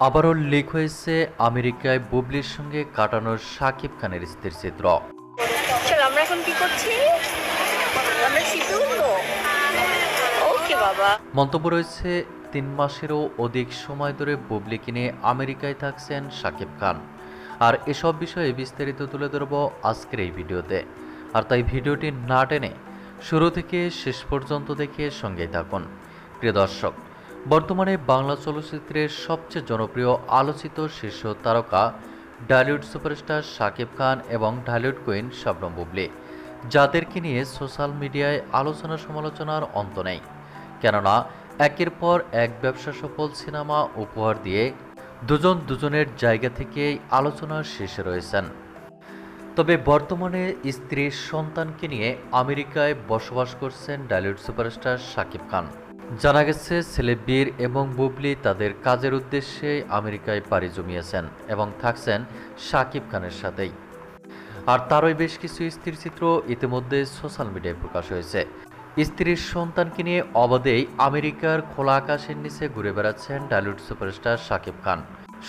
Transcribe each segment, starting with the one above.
আবারও লিক হয়েছে আমেরিকায় বুবলির সঙ্গে কাটানোর সাকিব খানের স্থির চিত্র। আমরা এখন কি করছি? আমরা ওকে বাবা। মন্তব্য রয়েছে তিন মাসেরও অধিক সময় ধরে বুবলিকে নিয়ে আমেরিকায় থাকছেন শাকিব খান। আর এসব বিষয়ে বিস্তারিত তুলে ধরব আজকের এই ভিডিওতে। আর তাই ভিডিওটি না টেনে শুরু থেকে শেষ পর্যন্ত দেখে সঙ্গেই থাকুন। প্রিয় দর্শক বর্তমানে বাংলা চলচ্চিত্রের সবচেয়ে জনপ্রিয় আলোচিত শীর্ষ তারকা ডালিউড সুপারস্টার শাকিব খান এবং ঢালিউড কুইন শবনম বুবলি। যাদেরকে নিয়ে সোশ্যাল মিডিয়ায় আলোচনা সমালোচনার অন্ত নেই। কেননা, একের পর এক ব্যবসা সফল সিনেমা উপহার দিয়ে দুজন দুজনের জায়গা থেকেই আলোচনার শীর্ষে রয়েছেন। তবে বর্তমানে স্ত্রীর সন্তানকে নিয়ে আমেরিকায় বসবাস করছেন ডালিউড সুপারস্টার শাকিব খান। জানা গেছে, ছেলে বীর এবং বুবলি তাদের কাজের উদ্দেশ্যে আমেরিকায় পাড়ি জমিয়েছেন এবং থাকছেন শাকিব খানের সাথেই। আর তারই বেশ কিছু স্থির চিত্র ইতিমধ্যে সোশ্যাল মিডিয়ায় প্রকাশ হয়েছে। স্ত্রীর সন্তানকে নিয়ে অবাধেই আমেরিকার খোলা আকাশের নিচে ঘুরে বেড়াচ্ছেন ডালিউড সুপারস্টার শাকিব খান।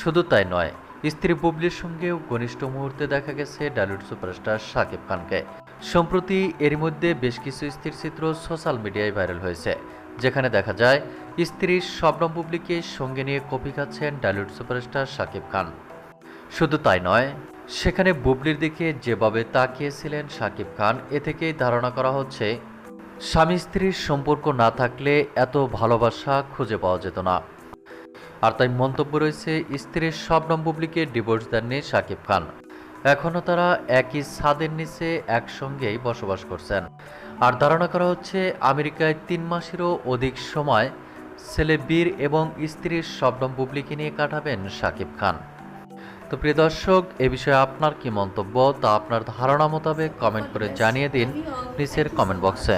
শুধু তাই নয়, স্ত্রী বুবলির সঙ্গেও ঘনিষ্ঠ মুহূর্তে দেখা গেছে ডালিউড সুপারস্টার শাকিব খানকে। সম্প্রতি এর মধ্যে বেশ কিছু স্থির চিত্র সোশ্যাল মিডিয়ায় ভাইরাল হয়েছে। যেখানে দেখা যায় স্ত্রী শবনম বুবলিকে সঙ্গে নিয়ে কফি খাচ্ছেন ডালিউড সুপারস্টার শাকিব খান। শুধু তাই নয়, সেখানে বুবলির দিকে যেভাবে তাকিয়েছিলেন শাকিব খান, এ থেকেই ধারণা করা হচ্ছে, স্বামী স্ত্রীর সম্পর্ক না থাকলে এত ভালোবাসা খুঁজে পাওয়া যেত না। আর তাই মন্তব্য রয়েছে, স্ত্রীর শবনম বুবলিকে ডিভোর্স দেননি শাকিব খান। এখনও তারা একই ছাদের নিচে একসঙ্গেই বসবাস করছেন। আর ধারণা করা হচ্ছে, আমেরিকায় তিন মাসেরও অধিক সময় ছেলে, বীর এবং স্ত্রীর শবনম বুবলিকে নিয়ে কাটাবেন শাকিব খান। তো প্রিয় দর্শক, এ বিষয়ে আপনার কি মন্তব্য তা আপনার ধারণা মোতাবেক কমেন্ট করে জানিয়ে দিন নিচের কমেন্ট বক্সে।